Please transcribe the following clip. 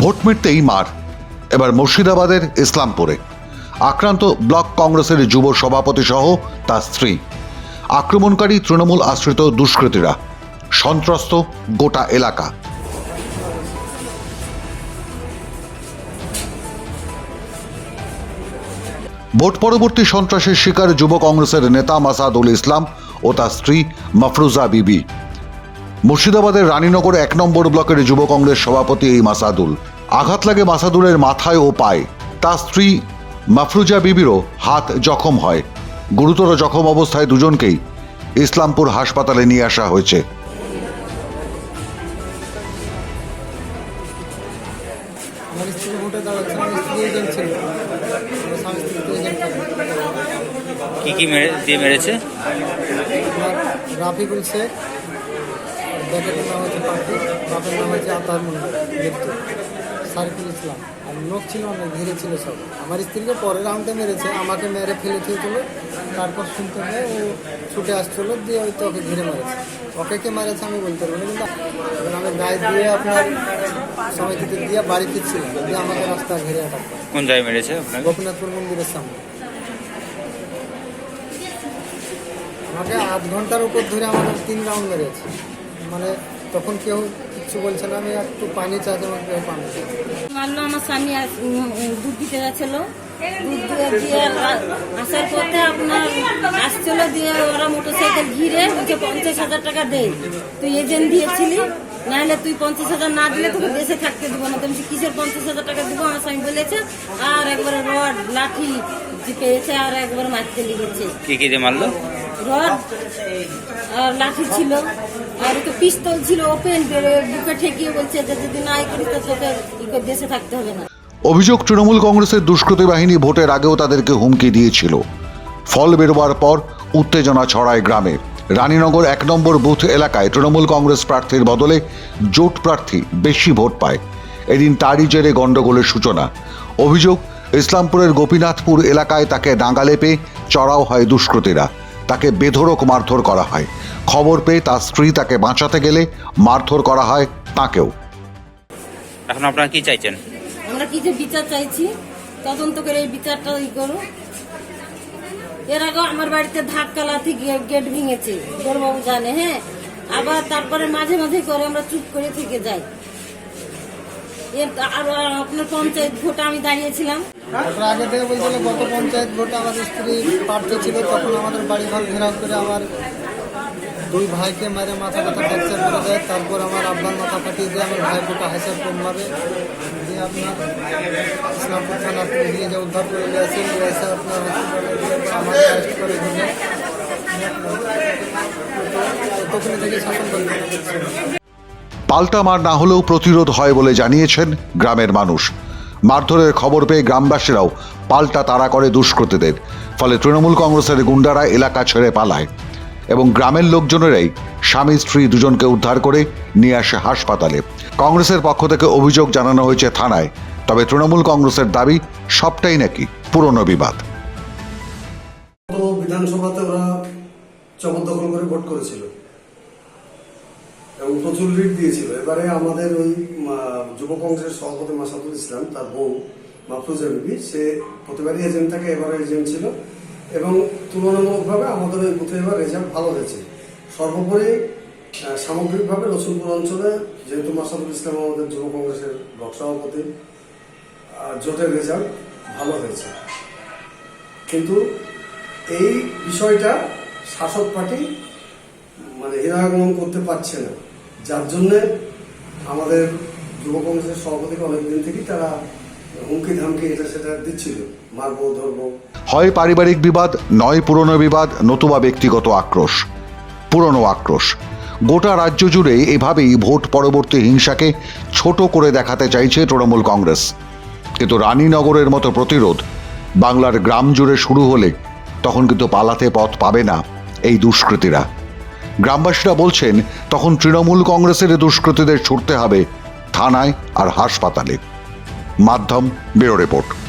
Vote মিটতেই মার। এবার মুর্শিদাবাদের ইসলামপুরে। আক্রান্ত ব্লক কংগ্রেসের যুব সভাপতি সহ তার স্ত্রী। আক্রমণকারী তৃণমূল আশ্রিত দুষ্কৃতীরা। সন্ত্রস্ত গোটা এলাকা। ভোট পরবর্তী সন্ত্রাসের শিকার যুব কংগ্রেসের নেতা মাসাদুল ইসলাম ও তার স্ত্রী মফরুজা বিবি। মুর্শিদাবাদের রানীনগর এক নম্বর ব্লকের যুব কংগ্রেস সভাপতি এই মাসাদুল। আঘাত লাগে মাসাদুলের মাথায় ও পায়ে। তার স্ত্রী মাফরুজা বিবিরও হাত জখম হয়। গুরুতর জখম অবস্থায় দুজনকেই ইসলামপুর হাসপাতালে নিয়ে আসা হয়েছে। কি কি মেরে দিয়ে মেরেছে? রাফিকুল শেখ। ব্যাকেটের নাম হচ্ছে পাখি বাপের নাম হচ্ছে আতার মুন্ডা মৃত্যু। সারিফুল ইসলাম। আর লোক ছিল অনেক ঘিরে ছিল সব। আমার স্ত্রীকে পরে রাউন্ডে মেরেছে আমাকে মেরে ফেলে দিয়েছিল। তারপর শুনতে পেয়ে ও ছুটে আসছিল দিয়ে ওই তো ওকে ঘিরে মেরেছে। ওকে কে মেরেছে আমি বলতে পারব কিন্তু আমি গায়ে দিয়ে আপনার সমিতিতে দিয়ে বাড়ি ফিরছিলাম দিয়ে আমাকে রাস্তা ঘিরে আটক কোন জায়গায় মেরেছে গোপীনাথপুর মন্দিরের সামনে। আমাকে আধ ঘণ্টার উপর ধরে আমাদের তিন রাউন্ড মেরেছে। মানে তখন কেউ কিচ্ছু বলছে না আমি একটু পানি চাইছি আমাকে কেউ পানি মারলো আমার স্বামী দুধ দিতে যাচ্ছিল। দুধ দিয়ে দিয়ে আসার পথে আপনার আসছিল দিয়ে ওরা মোটরসাইকেল ঘিরে বলছে পঞ্চাশ হাজার টাকা দে। তুই এজেন্ট দিয়েছিলি নাহলে তুই পঞ্চাশ হাজার না দিলে তোকে দেশে থাকতে দিব না। তুমি কিসের পঞ্চাশ হাজার টাকা দিব? আমার স্বামী বলেছে আর একবারে রড লাঠি পেয়েছে আর একবার মারতে লেগেছে। কি কি দিয়ে মারলো? লাঠি ছিল, আর তো পিস্তল ছিল ওপেন বুকে ঠেকিয়ে বলছে যে যদি না ই করিস তো তোকে দেশে থাকতে হবে না। অভিযোগ তৃণমূল কংগ্রেসের দুষ্কৃতী বাহিনী ভোটের আগেও তাদেরকে হুমকি দিয়েছিল। ফল বেরোবার পর উত্তেজনা ছড়ায় গ্রামে। রানীনগর এক নম্বর বুথ এলাকায় তৃণমূল কংগ্রেস প্রার্থীর বদলে জোট প্রার্থী বেশি ভোট পায়। এদিন তারই জেরে গণ্ডগোলের সূচনা। অভিযোগ, ইসলামপুরের গোপীনাথপুর এলাকায় তাকে ডাঙ্গালে পেয়ে চড়াও হয় দুষ্কৃতীরা। তাকে বেধড়ক মারধর করা হয়। খবর পেয়ে তার স্ত্রী তাকে বাঁচাতে গেলে মারধর করা হয় তাকেও। এখন আপনারা কি চাইছেন? আমরা কি যে বিচার চাইছি? তদন্ত করে এই বিচারটা ই করো। এর আগে আমার বাড়িতে ধাক্কা লাথি গেট ভেঙেছে। বড়বাবু জানে হ্যাঁ? আবার তারপরে মাঝে মাঝে করে আমরা চুপ করে থেকে যাই। আর আপনার পঞ্চায়েত ভোটে আমি দাঁড়িয়েছিলাম। তারপর আগে থেকে বলছিল গত পঞ্চায়েত ভোটে আমার স্ত্রী প্রার্থী ছিল, তখন আমাদের বাড়ি ঘর ঘেরাও করে আমার দুই ভাইকে মেরে মাথা ব্যথা ফ্র্যাকচার করে দেয়। তারপর আমার আব্বার মাথা ফাটিয়ে দিয়ে আমার ভাই দুটো হাসার কম মারে। দিয়ে আপনার ইসলামপুর থানা নিয়ে যে উদ্ধার করে নিয়ে এসে আপনার দিয়ে আমাকে অ্যারেস্ট করে দিলে। তখন থেকে শাসন করে পাল্টা মার না হলেও প্রতিরোধ হয় বলে জানিয়েছেন গ্রামের মানুষ। মারধরের খবর পেয়ে গ্রামবাসীরাও পাল্টা তাড়া করে দুষ্কৃতীদের, ফলে তৃণমূল কংগ্রেসের গুন্ডারা এলাকা ছেড়ে পালায় এবং গ্রামের লোকজনেরাই স্বামী, স্ত্রী দুজনকে উদ্ধার করে নিয়ে আসে হাসপাতালে। কংগ্রেসের পক্ষ থেকে অভিযোগ জানানো হয়েছে থানায়, তবে তৃণমূল কংগ্রেসের দাবি সবটাই নাকি পুরনো বিবাদ। বিধানসভাতে ওরা করে ভোট করেছিল। এবং প্রচুর লিড দিয়েছিল। এবারে আমাদের ওই যুব কংগ্রেসের সভাপতি মাসাদুল ইসলাম, তার বউ মাহফুজা বিবি সে প্রতিবারই এজেন্ট থাকে এবারে এজেন্ট ছিল। এবং তুলনামূলকভাবে আমাদের ওই বুথে এবার রেজাল্ট ভালো হয়েছে। সর্বোপরি সামগ্রিকভাবে রসুলপুর অঞ্চলে যেহেতু মাসাদুল ইসলাম আমাদের যুব কংগ্রেসের ব্লক সভাপতি জোটের রেজাল্ট ভালো হয়েছে। কিন্তু এই বিষয়টা শাসক পার্টি মানে হীরাগমন করতে পারছে না। যার জন্যে আমাদের যুব কংগ্রেসের সভাপতিকে অনেকদিন থেকেই তারা হুমকি ধামকি এটা সেটা দিচ্ছিল হয় পারিবারিক বিবাদ, নয় পুরনো বিবাদ, নতুবা ব্যক্তিগত আক্রোশ। পুরনো আক্রোশ। গোটা রাজ্য জুড়ে এভাবেই ভোট পরবর্তী হিংসাকে ছোট করে দেখাতে চাইছে তৃণমূল কংগ্রেস। কিন্তু রানীনগরের মতো প্রতিরোধ বাংলার গ্রাম জুড়ে শুরু হলে তখন কিন্তু পালাতে পথ পাবে না এই দুষ্কৃতীরা। গ্রামবাসীরা বলছেন তখন তৃণমূল কংগ্রেসের দুষ্কৃতীদের ছুটতে হবে থানায় আর হাসপাতালে। মাধ্যম ব্যুরো রিপোর্ট।